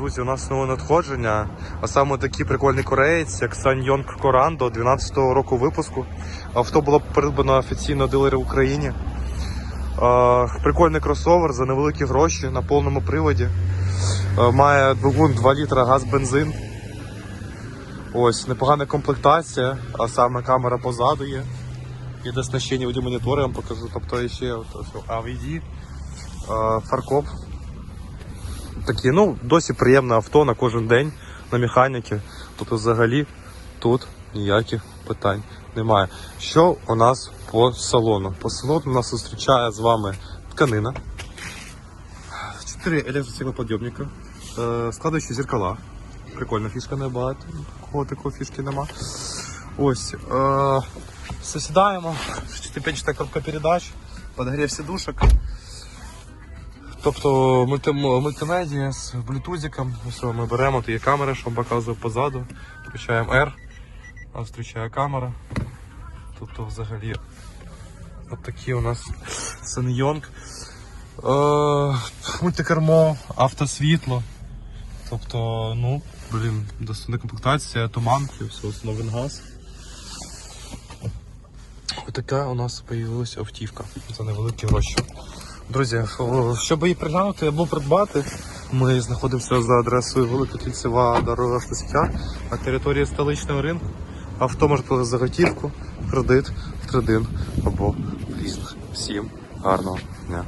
друзі, у нас нове надходження. А саме такий прикольний кореєць, як Сан Йонг Корандо 12-го року випуску. Авто було придбано офіційно дилери в Україні. Прикольний кросовер за невеликі гроші на повному приводі. Має двигун 2 літра газ бензин. Ось, непогана комплектація, а саме камера позаду є. Є доснащення аудіомонітори, я вам покажу. Тобто ще от, ось, AVD, фаркоп. Такі, ну, досі приємне авто на кожен день на механіки. Тобто взагалі тут ніяких питань немає. Що у нас по салону? По салону нас зустрічає з вами тканина. Чотири електростеклоподйомника, е, складаючі зеркала. Прикольна фішка небагато. Кого такої фішки нема. Ось. Е, сідаємо. 4 коробка передач, подогрів сідушок. Тобто мульти, мультимедіа з блютузиком. Все, ми беремо, то є камера, що показую позаду. Включаємо R, нас зустрічає камера. Тобто взагалі от такі у нас Сенйонг. Е, мультикермо, автосвітло. Тобто, ну, блін, достойна комплектація, туманки, все, основен газ. Отака у нас з'явилася автівка за невеликі гроші. Друзі, щоб її приглянути або придбати, ми знаходимося за адресою Велика Кільцева дорога Стасія на території столичного ринку. Авто може за готівку, кредит, тридин або різних. Всім гарного дня.